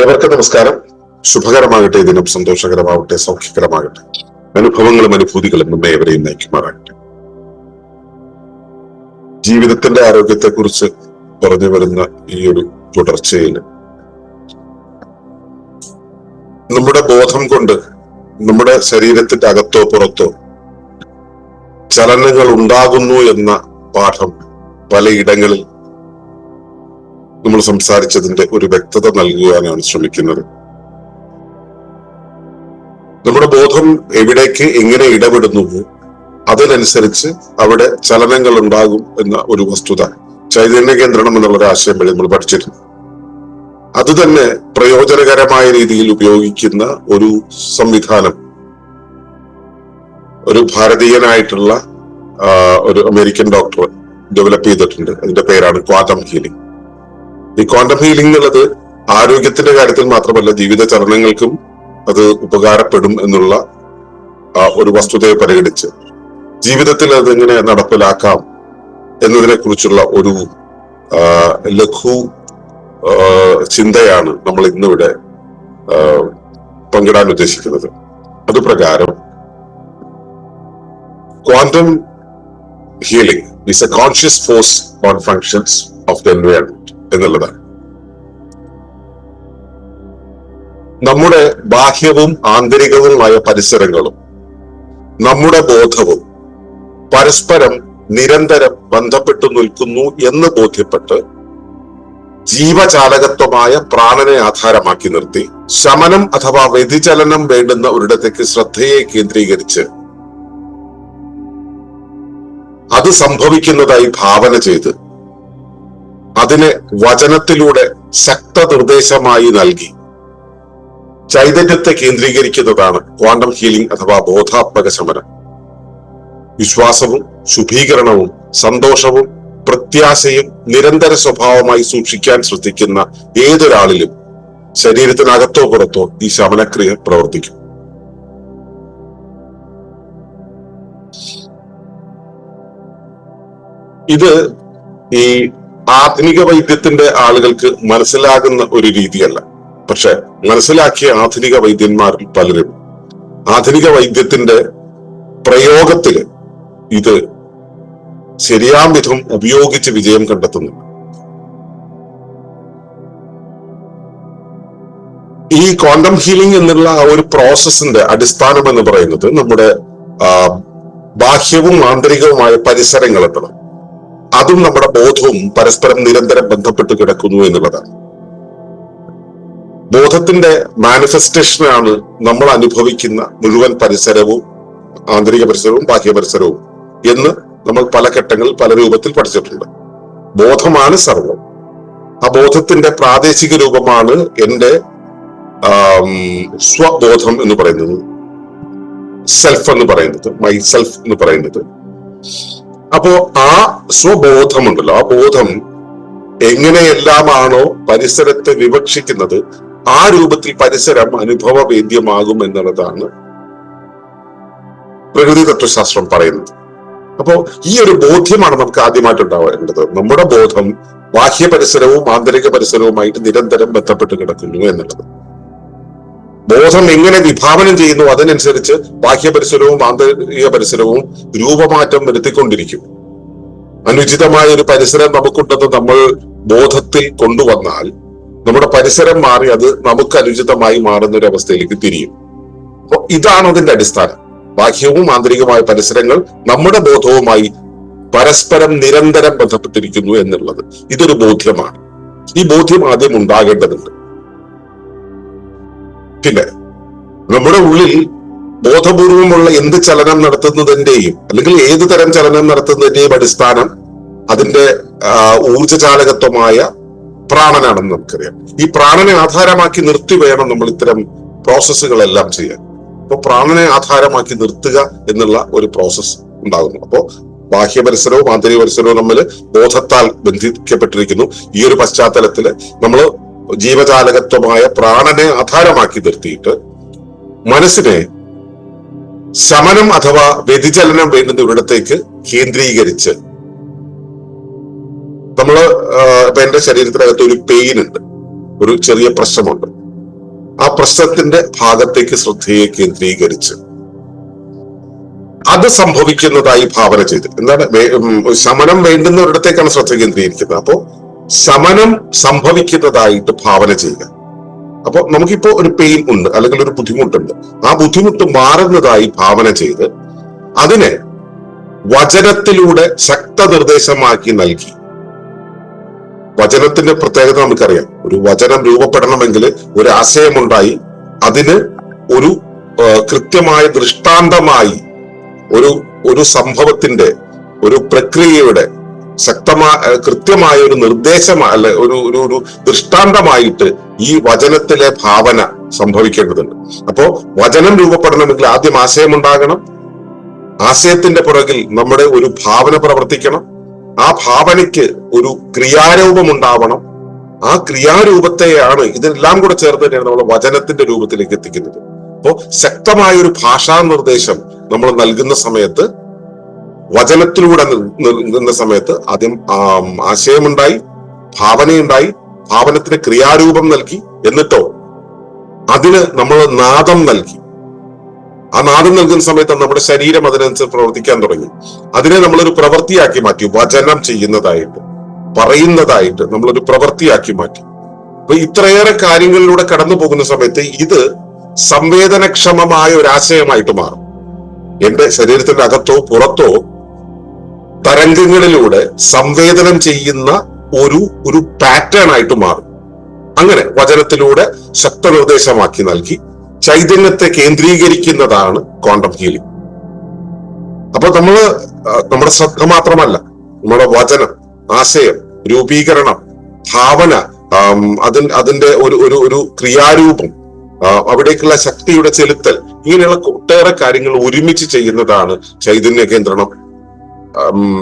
ഏവർക്കും നമസ്കാരം. ശുഭകരമാകട്ടെ ദിനം സന്തോഷകരമാവട്ടെ സൗഖ്യകരമാകട്ടെ. അനുഭവങ്ങളും അനുഭൂതികളും നമ്മെ എവരെയും നയിക്കുമാറാകട്ടെ. ജീവിതത്തിന്റെ ആരോഗ്യത്തെക്കുറിച്ച് പറഞ്ഞു വരുന്ന ഈ ഒരു തുടർച്ചയിൽ നമ്മുടെ ബോധം കൊണ്ട് നമ്മുടെ ശരീരത്തിന്റെ അകത്തോ പുറത്തോ ചലനങ്ങൾ ഉണ്ടാകുന്നു എന്ന പാഠം പലയിടങ്ങളിൽ നമ്മൾ സംസാരിച്ചതിന്റെ ഒരു വ്യക്തത നൽകുവാനാണ് ശ്രമിക്കുന്നത്. നമ്മുടെ ബോധം എവിടേക്ക് എങ്ങനെ ഇടപെടുന്നു അതിനനുസരിച്ച് അവിടെ ചലനങ്ങൾ ഉണ്ടാകും എന്ന ഒരു വസ്തുത ചൈതന്യ കേന്ദ്രണം എന്നുള്ള ഒരു ആശയം വഴി നമ്മൾ പഠിച്ചിരുന്നു. അത് തന്നെ പ്രയോജനകരമായ രീതിയിൽ ഉപയോഗിക്കുന്ന ഒരു സംവിധാനം. ഒരു ഭാരതീയനായിട്ടുള്ള ഒരു അമേരിക്കൻ ഡോക്ടർ ഡെവലപ്പ് ചെയ്തിട്ടുണ്ട്. അതിന്റെ പേരാണ് ക്വാണ്ടം ഹീലിംഗ്. ഈ ക്വാണ്ടം ഹീലിംഗ് എന്നുള്ളത് ആരോഗ്യത്തിന്റെ കാര്യത്തിൽ മാത്രമല്ല ജീവിത ചലനങ്ങൾക്കും അത് ഉപകാരപ്പെടും എന്നുള്ള ഒരു വസ്തുതയെ പരിഗണിച്ച്. ജീവിതത്തിൽ അതെങ്ങനെ നടപ്പിലാക്കാം എന്നതിനെ കുറിച്ചുള്ള ഒരു ലഘു ചിന്തയാണ് നമ്മൾ ഇന്നിവിടെ പങ്കിടാൻ ഉദ്ദേശിക്കുന്നത്. അതുപ്രകാരം quantum healing is a conscious force on functions of the environment എന്നുള്ളതാണ്. നമ്മുടെ ബാഹ്യവും ആന്തരികവുമായ പരിസരങ്ങളും നമ്മുടെ ബോധവും പരസ്പരം നിരന്തരം ബന്ധപ്പെട്ടു നിൽക്കുന്നു എന്ന് ബോധ്യപ്പെട്ട് ജീവചാലകത്വമായ പ്രാണനെ ആധാരമാക്കി നിർത്തി. ശമനം അഥവാ വ്യതിചലനം വേണ്ടുന്ന ഒരിടത്തേക്ക് ശ്രദ്ധയെ കേന്ദ്രീകരിച്ച് അത് സംഭവിക്കുന്നതായി ഭാവന ചെയ്ത് അതിനെ വചനത്തിലൂടെ ശക്ത നിർദ്ദേശമായി നൽകി. ചൈതന്യത്തെ കേന്ദ്രീകരിക്കുന്നതാണ് ക്വാണ്ടം ഹീലിംഗ് അഥവാ ബോധാത്മക ശമനം. വിശ്വാസവും ശുഭീകരണവും സന്തോഷവും പ്രത്യാശയും നിരന്തര സ്വഭാവമായി സൂക്ഷിക്കാൻ ശ്രദ്ധിക്കുന്ന ഏതൊരാളിലും ശരീരത്തിനകത്തോ പുറത്തോ ഈ ശമനക്രിയ പ്രവർത്തിക്കും. ഇത് ഈ ആധുനിക വൈദ്യത്തിന്റെ ആളുകൾക്ക് മനസ്സിലാകുന്ന ഒരു രീതിയല്ല. പക്ഷെ മനസ്സിലാക്കിയ ആധുനിക വൈദ്യന്മാരിൽ പലരും. ആധുനിക വൈദ്യത്തിന്റെ പ്രയോഗത്തിൽ ഇത് ശരിയാം വിധം ഉപയോഗിച്ച് വിജയം കണ്ടെത്തുന്നു. ഈ ക്വാണ്ടം ഹീലിംഗ് എന്നുള്ള ആ ഒരു പ്രോസസ്സിന്റെ അടിസ്ഥാനം എന്ന് പറയുന്നത് നമ്മുടെ ബാഹ്യവും ആന്തരികവുമായ പരിസരങ്ങൾ എത്തണം അതും നമ്മുടെ ബോധവും പരസ്പരം നിരന്തരം ബന്ധപ്പെട്ട് കിടക്കുന്നു എന്നുള്ളതാണ്. ബോധത്തിന്റെ മാനിഫെസ്റ്റേഷനാണ് നമ്മൾ അനുഭവിക്കുന്ന മുഴുവൻ പരിസരവും ആന്തരിക പരിസരവും ബാഹ്യ പരിസരവും എന്ന് നമ്മൾ പല ഘട്ടങ്ങളിൽ പല രൂപത്തിൽ പഠിച്ചിട്ടുണ്ട്. ബോധമാണ് സർവം. ആ ബോധത്തിന്റെ പ്രാദേശിക രൂപമാണ് എന്റെ ആം, സ്വബോധം എന്ന് പറയുന്നത്. സെൽഫ് എന്ന് പറയുന്നത് മൈ സെൽഫ് എന്ന് പറയുന്നത്. അപ്പോ ആ സ്വബോധമുണ്ടല്ലോ. ആ ബോധം എങ്ങനെയെല്ലാമാണോ പരിസരത്തെ വിവക്ഷിക്കുന്നത് ആ രൂപത്തിൽ പരിസരം അനുഭവവേദ്യമാകും എന്നുള്ളതാണ് പ്രകൃതി തത്വശാസ്ത്രം പറയുന്നത്. അപ്പോ ഈ ഒരു ബോധ്യമാണ് നമുക്ക് ആദ്യമായിട്ട് ഉണ്ടാവേണ്ടത്. നമ്മുടെ ബോധം ബാഹ്യ പരിസരവും ആന്തരിക പരിസരവുമായിട്ട് നിരന്തരം ബന്ധപ്പെട്ട് കിടക്കുന്നു എന്നുള്ളത്. ബോധം എങ്ങനെ വിഭാവനം ചെയ്യുന്നു അതിനനുസരിച്ച് ബാഹ്യ പരിസരവും ആന്തരിക പരിസരവും രൂപമാറ്റം വരുത്തിക്കൊണ്ടിരിക്കും. അനുചിതമായ ഒരു പരിസരം നമുക്കുണ്ടെന്ന് നമ്മൾ ബോധത്തിൽ കൊണ്ടുവന്നാൽ നമ്മുടെ പരിസരം മാറി അത് നമുക്ക് അനുചിതമായി മാറുന്ന ഒരു അവസ്ഥയിലേക്ക് തിരിയും. അപ്പൊ ഇതാണ് അതിന്റെ അടിസ്ഥാനം. ബാഹ്യവും ആന്തരികവുമായ പരിസരങ്ങൾ നമ്മുടെ ബോധവുമായി പരസ്പരം നിരന്തരം ബന്ധപ്പെട്ടിരിക്കുന്നു എന്നുള്ളത് ഇതൊരു ബോധ്യമാണ്. ഈ ബോധ്യം ആദ്യം ഉണ്ടാകേണ്ടതുണ്ട്. പിന്നെ നമ്മുടെ ഉള്ളിൽ ബോധപൂർവമുള്ള എന്ത് ചലനം നടത്തുന്നതിന്റെയും അല്ലെങ്കിൽ ഏത് തരം ചലനം നടത്തുന്നതിന്റെയും അടിസ്ഥാനം അതിന്റെ ഊർജചാലകത്വമായ പ്രാണനാണെന്ന് നമുക്കറിയാം. ഈ പ്രാണനെ ആധാരമാക്കി നിർത്തി വേണം നമ്മൾ ഇത്തരം പ്രോസസ്സുകളെല്ലാം ചെയ്യാൻ. അപ്പൊ പ്രാണനെ ആധാരമാക്കി നിർത്തുക എന്നുള്ള ഒരു പ്രോസസ്സ് ഉണ്ടാകുന്നു. അപ്പോ ബാഹ്യ പരിസരവും ആന്തരിക പരിസരവും നമ്മൾ ബോധത്താൽ ബന്ധിക്കപ്പെട്ടിരിക്കുന്നു. ഈ ഒരു പശ്ചാത്തലത്തിൽ നമ്മൾ ജീവജാലകത്വമായ പ്രാണനെ ആധാരമാക്കി നിർത്തിയിട്ട് മനസ്സിനെ ശമനം അഥവാ വ്യതിചലനം വേണ്ടുന്ന ഒരിടത്തേക്ക് കേന്ദ്രീകരിച്ച് നമ്മൾ ആ, ഇപ്പൊ എന്റെ ശരീരത്തിനകത്ത് ഒരു പെയിൻ ഉണ്ട്. ഒരു ചെറിയ പ്രശ്നമുണ്ട്. ആ പ്രശ്നത്തിന്റെ ഭാഗത്തേക്ക് ശ്രദ്ധയെ കേന്ദ്രീകരിച്ച് അത് സംഭവിക്കുന്നതായി ഭാവന ചെയ്ത് എന്താണ് ശമനം വേണ്ടുന്ന ഒരിടത്തേക്കാണ് ശ്രദ്ധ കേന്ദ്രീകരിക്കുന്നത്. അപ്പോ ശമനം സംഭവിക്കുന്നതായിട്ട് ഭാവന ചെയ്യുക. അപ്പൊ നമുക്കിപ്പോ ഒരു പെയിൻ ഉണ്ട് അല്ലെങ്കിൽ ഒരു ബുദ്ധിമുട്ടുണ്ട്. ആ ബുദ്ധിമുട്ട് മാറുന്നതായി ഭാവന ചെയ്ത് അതിനെ വചനത്തിലൂടെ ശക്ത നിർദ്ദേശമാക്കി നൽകി. വചനത്തിന്റെ പ്രത്യേകത നമുക്കറിയാം. ഒരു വചനം രൂപപ്പെടണമെങ്കിൽ ഒരു ആശയമുണ്ടായി അതിന് ഒരു കൃത്യമായ ദൃഷ്ടാന്തമായി ഒരു ഒരു സംഭവത്തിന്റെ ഒരു പ്രക്രിയയുടെ ശക്തമായ കൃത്യമായ ഒരു നിർദ്ദേശം അല്ല ഒരു ഒരു ഒരു ദൃഷ്ടാന്തമായിട്ട് ഈ വചനത്തിലെ ഭാവന സംഭവിക്കേണ്ടതുണ്ട്. അപ്പോ വചനം രൂപപ്പെടണമെങ്കിൽ ആദ്യം ആശയം ഉണ്ടാകണം. ആശയത്തിന്റെ പുറകിൽ നമ്മുടെ ഒരു ഭാവന പ്രവർത്തിക്കണം. ആ ഭാവനയ്ക്ക് ഒരു ക്രിയാരൂപം ഉണ്ടാവണം. ആ ക്രിയാരൂപത്തെയാണ് ഇതെല്ലാം കൂടെ ചേർന്ന് തന്നെയാണ് നമ്മൾ വചനത്തിന്റെ രൂപത്തിലേക്ക് എത്തിക്കുന്നത്. അപ്പോ ശക്തമായ ഒരു ഭാഷാ നിർദ്ദേശം നമ്മൾ നൽകുന്ന സമയത്ത് വചനത്തിലൂടെ നിന്ന സമയത്ത് ആദ്യം ആശയമുണ്ടായി ഭാവനയുണ്ടായി ഭാവനത്തിന് ക്രിയാരൂപം നൽകി എന്നിട്ടോ അതിന് നമ്മൾ നാദം നൽകി. ആ നാദം നൽകുന്ന സമയത്ത് നമ്മുടെ ശരീരം അതിനനുസരിച്ച് പ്രവർത്തിക്കാൻ തുടങ്ങി. അതിനെ നമ്മളൊരു പ്രവൃത്തിയാക്കി മാറ്റി വചനം ചെയ്യുന്നതായിട്ട് പറയുന്നതായിട്ട് നമ്മളൊരു പ്രവൃത്തിയാക്കി മാറ്റി. അപ്പൊ ഇത്രയേറെ കാര്യങ്ങളിലൂടെ കടന്നു പോകുന്ന സമയത്ത് ഇത് സംവേദനക്ഷമമായ ഒരു ആശയമായിട്ട് മാറും. എന്റെ ശരീരത്തിന്റെ അകത്തോ പുറത്തോ തരംഗങ്ങളിലൂടെ സംവേദനം ചെയ്യുന്ന ഒരു ഒരു പാറ്റേൺ ആയിട്ട് മാറും. അങ്ങനെ വചനത്തിലൂടെ ശക്തനിർദ്ദേശമാക്കി നൽകി ചൈതന്യത്തെ കേന്ദ്രീകരിക്കുന്നതാണ് ക്വാണ്ടം ഹീലിംഗ് അപ്പൊ നമ്മൾ നമ്മുടെ ശ്രദ്ധ മാത്രമല്ല നമ്മുടെ വചനം ആശയം രൂപീകരണം ഭാവന അതിൻ അതിന്റെ ഒരു ഒരു ഒരു ക്രിയാരൂപം അവിടേക്കുള്ള ശക്തിയുടെ ചെലുത്തൽ ഇങ്ങനെയുള്ള ഒട്ടേറെ കാര്യങ്ങൾ ഒരുമിച്ച് ചെയ്യുന്നതാണ് ചൈതന്യ കേന്ദ്രണം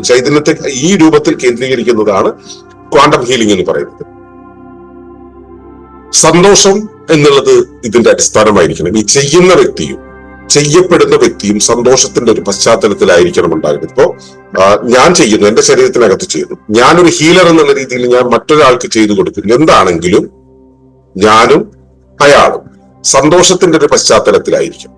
ചൈതന്യത്തെ ഈ രൂപത്തിൽ കേന്ദ്രീകരിക്കുന്നതാണ് ക്വാണ്ടം ഹീലിംഗ് എന്ന് പറയുന്നത്. സന്തോഷം എന്നുള്ളത് ഇതിന്റെ അടിസ്ഥാനമായിരിക്കണം. ഈ ചെയ്യുന്ന വ്യക്തിയും ചെയ്യപ്പെടുന്ന വ്യക്തിയും സന്തോഷത്തിന്റെ ഒരു പശ്ചാത്തലത്തിലായിരിക്കണം ഉണ്ടാകുന്നത്. ഇപ്പോ ഞാൻ ചെയ്യുന്നു എന്റെ ശരീരത്തിനകത്ത് ചെയ്യുന്നു. ഞാനൊരു ഹീലർ എന്നുള്ള രീതിയിൽ ഞാൻ മറ്റൊരാൾക്ക് ചെയ്തു കൊടുക്കുന്നു. എന്താണെങ്കിലും ഞാനും അയാളും സന്തോഷത്തിന്റെ ഒരു പശ്ചാത്തലത്തിലായിരിക്കും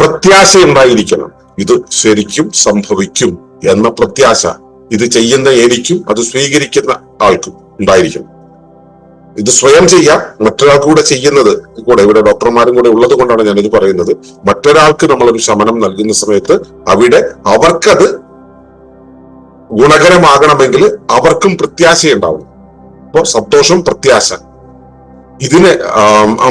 പ്രത്യാശ ഉണ്ടായിരിക്കണം ഇത് ശരിക്കും സംഭവിക്കും എന്ന പ്രത്യാശ. ഇത് ചെയ്യുന്ന എനിക്കും അത് സ്വീകരിക്കുന്ന ആൾക്കും ഉണ്ടായിരിക്കും. ഇത് സ്വയം ചെയ്യാം മറ്റൊരാൾക്ക് കൂടെ ചെയ്യുന്നത് കൂടെ ഇവിടെ ഡോക്ടർമാരും കൂടെ ഉള്ളത് കൊണ്ടാണ് ഞാനിത് പറയുന്നത്. മറ്റൊരാൾക്ക് നമ്മളൊരു ശമനം നൽകുന്ന സമയത്ത് അവിടെ അവർക്കത് ഗുണകരമാകണമെങ്കിൽ അവർക്കും പ്രത്യാശ ഉണ്ടാവും. അപ്പോ സന്തോഷം പ്രത്യാശ. ഇതിന്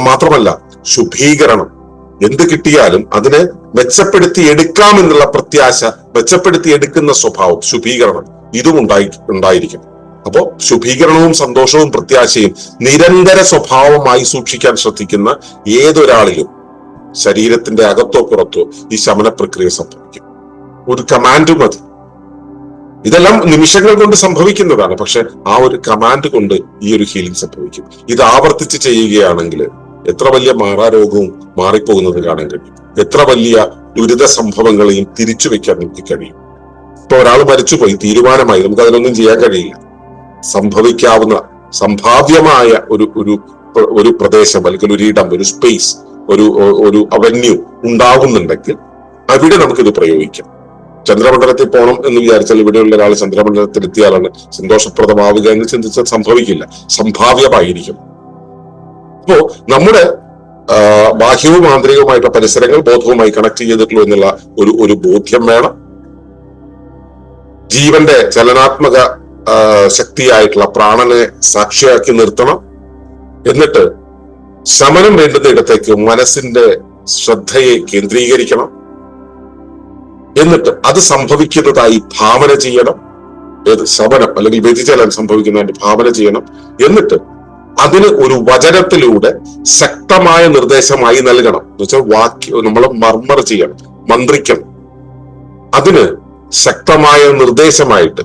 മാത്രമല്ല ശുഭീകരണം എന്ത് കിട്ടിയാലും അതിനെ മെച്ചപ്പെടുത്തി എടുക്കാം എന്നുള്ള പ്രത്യാശ മെച്ചപ്പെടുത്തി എടുക്കുന്ന സ്വഭാവം ശുഭീകരണം ഇതും ഉണ്ടായി ഉണ്ടായിരിക്കും. അപ്പോ ശുഭീകരണവും സന്തോഷവും പ്രത്യാശയും നിരന്തര സ്വഭാവമായി സൂക്ഷിക്കാൻ ശ്രദ്ധിക്കുന്ന ഏതൊരാളിലും ശരീരത്തിന്റെ അകത്തോ പുറത്തോ ഈ ശമന പ്രക്രിയ സംഭവിക്കും. ഒരു കമാൻഡ് മതി. ഇതെല്ലാം നിമിഷങ്ങൾ കൊണ്ട് സംഭവിക്കുന്നതാണ്. പക്ഷെ ആ ഒരു കമാൻഡ് കൊണ്ട് ഈ ഒരു ഹീലിംഗ് സംഭവിക്കും. ഇത് ആവർത്തിച്ച് ചെയ്യുകയാണെങ്കിൽ എത്ര വലിയ മാറാരോഗവും മാറിപ്പോകുന്നത് കാണാൻ കഴിയും. എത്ര വലിയ ദുരിത സംഭവങ്ങളെയും തിരിച്ചു വെക്കാൻ നമുക്ക് കഴിയും. ഇപ്പൊ ഒരാൾ മരിച്ചുപോയി തീരുമാനമായി നമുക്ക് അതിനൊന്നും ചെയ്യാൻ കഴിയില്ല. സംഭവിക്കാവുന്ന സംഭാവ്യമായ ഒരു ഒരു ഒരു പ്രദേശം അല്ലെങ്കിൽ ഒരു ഇടം ഒരു സ്പേസ് ഒരു ഒരു അവന്യൂ ഉണ്ടാകുന്നുണ്ടെങ്കിൽ അവിടെ നമുക്കിത് പ്രയോഗിക്കാം. ചന്ദ്രമണ്ഡലത്തിൽ പോകണം എന്ന് വിചാരിച്ചാൽ ഇവിടെയുള്ള ഒരാൾ ചന്ദ്രമണ്ഡലത്തിൽ എത്തിയാലാണ് സന്തോഷപ്രദമാവുക എന്ന് ചിന്തിച്ചാൽ സംഭവിക്കില്ല. സംഭാവ്യമായിരിക്കും. അപ്പോ നമ്മുടെ ബാഹ്യവും ആന്തരികവുമായിട്ടുള്ള പരിസരങ്ങൾ ബോധവുമായി കണക്ട് ചെയ്തിട്ടുള്ളൂ എന്നുള്ള ഒരു ഒരു ബോധ്യം വേണം. ജീവന്റെ ചലനാത്മക ശക്തിയായിട്ടുള്ള പ്രാണനെ സാക്ഷിയാക്കി നിർത്തണം. എന്നിട്ട് ശമനം വേണ്ടുന്ന ഇടത്തേക്ക് മനസ്സിന്റെ ശ്രദ്ധയെ കേന്ദ്രീകരിക്കണം. എന്നിട്ട് അത് സംഭവിക്കുന്നതായി ഭാവന ചെയ്യണം. ശമനം അല്ലെങ്കിൽ വ്യതിചലനം സംഭവിക്കുന്നതായിട്ട് ഭാവന ചെയ്യണം. എന്നിട്ട് അതിന് ഒരു വചനത്തിലൂടെ ശക്തമായ നിർദ്ദേശമായി നൽകണം. എന്ന് വെച്ചാൽ വാക്യ നമ്മൾ മർമ്മർ ചെയ്യണം മന്ത്രിക്കണം. അതിന് ശക്തമായ നിർദ്ദേശമായിട്ട്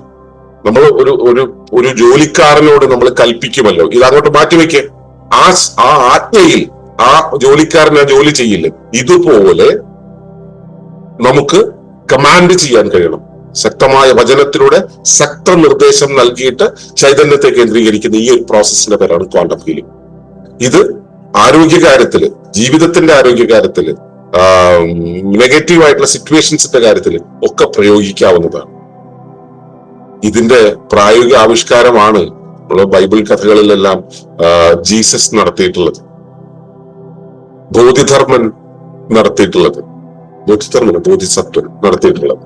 നമ്മൾ ഒരു ഒരു ഒരു ജോലിക്കാരനോട് നമ്മൾ കൽപ്പിക്കുമല്ലോ. ഇത് അങ്ങോട്ട് മാറ്റിവെക്കുക ആ ആ ആജ്ഞയിൽ ആ ജോലിക്കാരൻ ആ ജോലി ചെയ്യില്ല? ഇതുപോലെ നമുക്ക് കമാൻഡ് ചെയ്യാൻ കഴിയണം. ശക്തമായ വചനത്തിലൂടെ ശക്ത നിർദ്ദേശം നൽകിയിട്ട് ചൈതന്യത്തെ കേന്ദ്രീകരിക്കുന്ന ഈ ഒരു പ്രോസസ്സിന്റെ പേരാണ് ക്വാണ്ടം ഹീലിംഗ് ഇത് ആരോഗ്യകാര്യത്തിൽ ജീവിതത്തിന്റെ ആരോഗ്യകാര്യത്തിൽ നെഗറ്റീവ് ആയിട്ടുള്ള സിറ്റുവേഷൻസിന്റെ കാര്യത്തിൽ ഒക്കെ പ്രയോഗിക്കാവുന്നതാണ്. ഇതിന്റെ പ്രായോഗിക ആവിഷ്കാരമാണ് നമ്മുടെ ബൈബിൾ കഥകളിലെല്ലാം ജീസസ് നടത്തിയിട്ടുള്ളത്. ബോധിധർമ്മൻ നടത്തിയിട്ടുള്ളത്. ബോധിധർമ്മൻ ബോധിസത്വൻ നടത്തിയിട്ടുള്ളത്.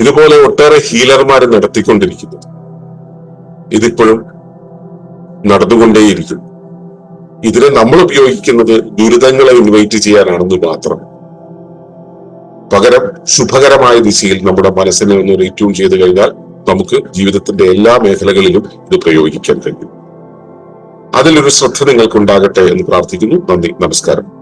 ഇതുപോലെ ഒട്ടേറെ ഹീലർമാർ നടത്തിക്കൊണ്ടിരിക്കുന്നു. ഇതിപ്പോഴും നടന്നുകൊണ്ടേയിരിക്കും. ഇതിനെ നമ്മൾ ഉപയോഗിക്കുന്നത് ദുരിതങ്ങളെ ഇൻവൈറ്റ് ചെയ്യാനാണെന്ന് മാത്രം. പകരം ശുഭകരമായ ദിശയിൽ നമ്മുടെ മനസ്സിനെ ഒന്ന് റീട്യൂൺ ചെയ്ത് കഴിഞ്ഞാൽ നമുക്ക് ജീവിതത്തിന്റെ എല്ലാ മേഖലകളിലും ഇത് പ്രയോഗിക്കാൻ കഴിയും. അതിലൊരു ശ്രദ്ധ നിങ്ങൾക്ക് ഉണ്ടാകട്ടെ എന്ന് പ്രാർത്ഥിക്കുന്നു. നന്ദി. നമസ്കാരം.